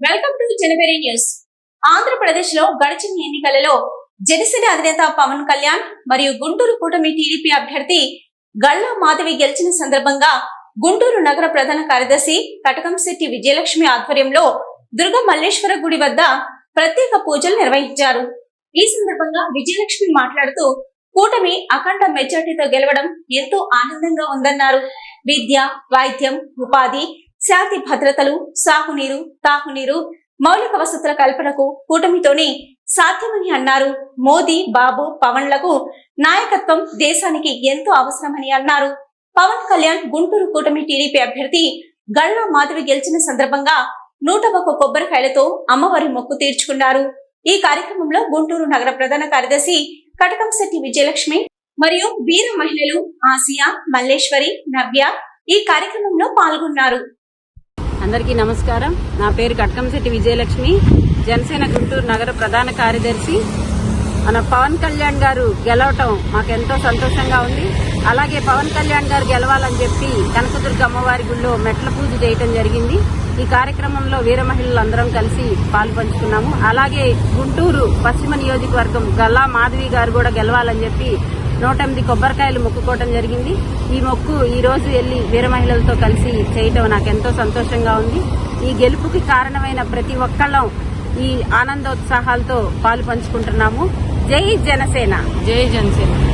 Welcome to January news. ఆంధ్రప్రదేశ్లో గడిచిన ఎన్నికలలో జనసేన అధినేత పవన్ కళ్యాణ్ మరియు గుంటూరు కూటమి టీడీపీ అభ్యర్థి గల్లా మాధవి గెలిచిన సందర్భంగా గుంటూరు నగర ప్రధాన కార్యదర్శి కటకంశెట్టి విజయలక్ష్మి ఆధ్వర్యంలో దుర్గ మల్లేశ్వర గుడి వద్ద ప్రత్యేక పూజలు నిర్వహించారు. ఈ సందర్భంగా విజయలక్ష్మి మాట్లాడుతూ కూటమి అఖండ మెజార్టీతో గెలవడం ఎంతో ఆనందంగా ఉందన్నారు. విద్య వైద్యం ఉపాధి శాంతి భద్రతలు సాగునీరు తాగునీరు మౌలిక వసతుల కల్పనకు కూటమితోనే సాధ్యమని అన్నారు మోదీ బాబు పవన్లకు నాయకత్వం దేశానికి ఎంతో అవసరమని అన్నారు. పవన్ కళ్యాణ్ గుంటూరు కూటమి టీడీపీ అభ్యర్థి గళ్ళ మాధవి గెలిచిన సందర్భంగా నూట ఒక్క కొబ్బరికాయలతో అమ్మవారి మొక్కు తీర్చుకున్నారు. ఈ కార్యక్రమంలో గుంటూరు నగర ప్రధాన కార్యదర్శి కటకంశెట్టి విజయలక్ష్మి మరియు వీర మహిళలు ఆసియా మల్లేశ్వరి నవ్య ఈ కార్యక్రమంలో పాల్గొన్నారు. అందరికీ నమస్కారం. నా పేరు కట్కంశెట్టి విజయలక్ష్మి. జనసేన గుంటూరు నగర ప్రధాన కార్యదర్శి. మన పవన్ కళ్యాణ్ గారు గెలవటం మాకెంతో సంతోషంగా ఉంది. అలాగే పవన్ కళ్యాణ్ గారు గెలవాలని చెప్పి కనకదుర్గ అమ్మవారి గుళ్ళో మెట్ల పూజ చేయటం జరిగింది. ఈ కార్యక్రమంలో వీర మహిళలు అందరం కలిసి పాలు పంచుకున్నాము. అలాగే గుంటూరు పశ్చిమ నియోజకవర్గం గల్లా మాధవి గారు కూడా గెలవాలని చెప్పి నూట ఎనిమిది కొబ్బరికాయలు మొక్కుకోవడం జరిగింది. ఈ మొక్కు ఈ రోజు వెళ్ళి వీర మహిళలతో కలిసి చేయటం నాకు ఎంతో సంతోషంగా ఉంది. ఈ గెలుపుకి కారణమైన ప్రతి ఒక్కళ్ళం ఈ ఆనందోత్సాహాలతో పాలు పంచుకుంటున్నాము. జై జనసేన. జై జనసేన.